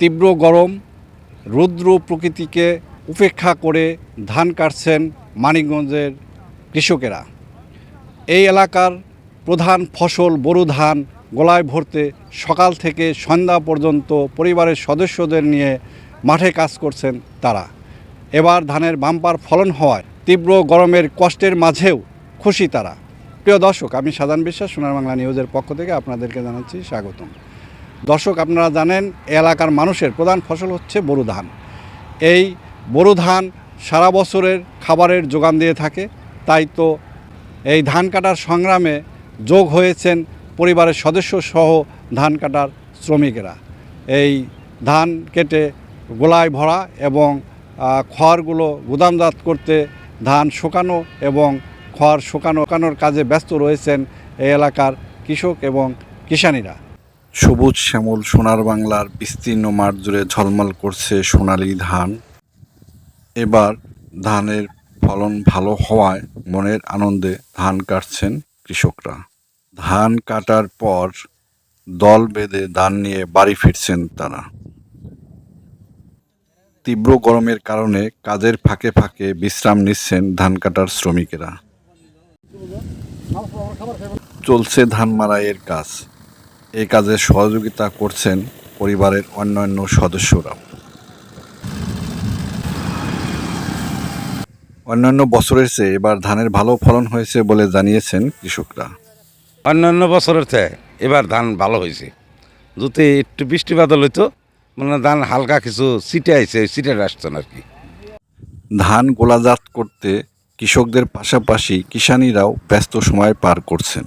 তীব্র গরম, রৌদ্র প্রকৃতিকে উপেক্ষা করে ধান কাটছেন মানিকগঞ্জের কৃষকেরা। এই এলাকার প্রধান ফসল বোরো ধান গলায় ভরতে সকাল থেকে সন্ধ্যা পর্যন্ত পরিবারের সদস্যদের নিয়ে মাঠে কাজ করছেন তারা। এবার ধানের বাম্পার ফলন হওয়ায় তীব্র গরমের কষ্টের মাঝেও খুশি তারা। প্রিয় দর্শক, আমি সাধারণ বিশ্বাস, সোনার বাংলা নিউজের পক্ষ থেকে আপনাদেরকে জানাচ্ছি স্বাগতম। দর্শক, আপনারা জানেন, এলাকার মানুষের প্রধান ফসল হচ্ছে বোরো ধান। এই বোরো ধান সারা বছরের খাবারের যোগান দিয়ে থাকে। তাই তো এই ধান কাটার সংগ্রামে যোগ হয়েছেন পরিবারের সদস্য সহ ধান কাটার শ্রমিকেরা। এই ধান কেটে গোলায় ভরা এবং খড়গুলো গুদামজাত করতে ধান শুকানো এবং খড় শুকানো, শুকানোর কাজে ব্যস্ত রয়েছেন এই এলাকার কৃষক এবং কিষানীরা। সবুজ শ্যামল সোনার বাংলার বিস্তীর্ণ মাঠ জুড়ে ঝলমল করছে সোনালী ধান। এবার ধানের ফলন ভালো হওয়ায় মনের আনন্দে ধান কাটছেন কৃষকরা। ধান কাটার পর দল বেঁধে ধান নিয়ে বাড়ি ফিরছেন তারা। তীব্র গরমের কারণে কাজের ফাঁকে ফাঁকে বিশ্রাম নিচ্ছেন ধান কাটার শ্রমিকেরা। চলছে ধান মারাইয়ের কাজ। এই কাজে সহযোগিতা করছেন পরিবারের অন্যান্য সদস্যরাও। অন্যান্য বছরের চেয়ে এবার ধানের ভালো ফলন হয়েছে বলে জানিয়েছেন কৃষকরা। অন্যান্য বছরের চেয়ে এবার ধান ভালো হয়েছে। যদি একটু বৃষ্টি বাদল হইতো মানে ধান হালকা কিছু সিটে আইছে সিটে আসছে না আর কি ধান গোলাজাত করতে কৃষকদের পাশাপাশি কিষানীরাও ব্যস্ত সময় পার করছেন।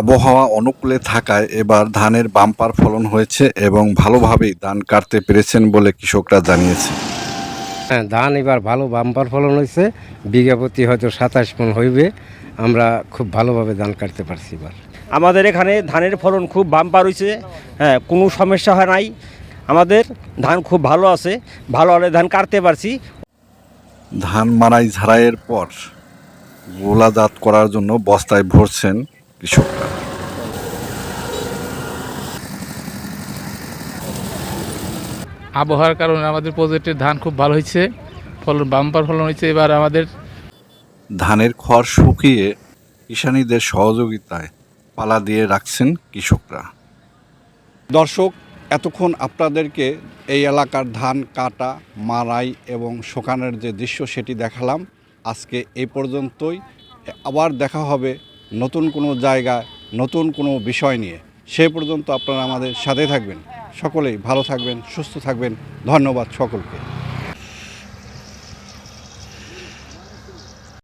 আবহাওয়া অনুকূলে থাকায় এবার ধানের বাম্পার ফলন হয়েছে এবং ভালোভাবেই ধান কাটতে পেরেছেন বলে কৃষকরা জানিয়েছে। হ্যাঁ ধান এবার ভালো বাম্পার ফলন হয়েছে। বিঘা প্রতি হয়তো সাতাশ মন হইবে। আমরা খুব ভালোভাবে ধান কাটতে পারছি এবার। আমাদের এখানে ধানের ফলন খুব বাম্পার হয়েছে হ্যাঁ কোনো সমস্যা হয় নাই। আমাদের ধান খুব ভালো আছে। ভালো হলে ধান কাটতে পারছি। ধান মারাই ঝাড়াইয়ের পর গোলাজাত করার জন্য বস্তায় ভরছেন কৃষকরা আবহাওয়ার কারণে আমাদের প্রজেক্টের ধান খুব ভালো হয়েছে ফলন বাম্পার ফলন হয়েছে এবার আমাদের ধানের খড় শুকিয়ে কিষানীদের সহযোগিতায় পালা দিয়ে রাখছেন কৃষকরা। দর্শক এতক্ষণ আপনাদেরকে এই এলাকার ধান কাটা মারাই এবং শোকানোর যে দৃশ্য সেটি দেখালাম। আজকে এই পর্যন্তই। আবার দেখা হবে নতুন কোনো জায়গা, নতুন কোনো বিষয় নিয়ে। সে পর্যন্ত আপনারা আমাদের সাথে থাকবেন। সকলেই ভালো থাকবেন, সুস্থ থাকবেন। ধন্যবাদ সকলকে।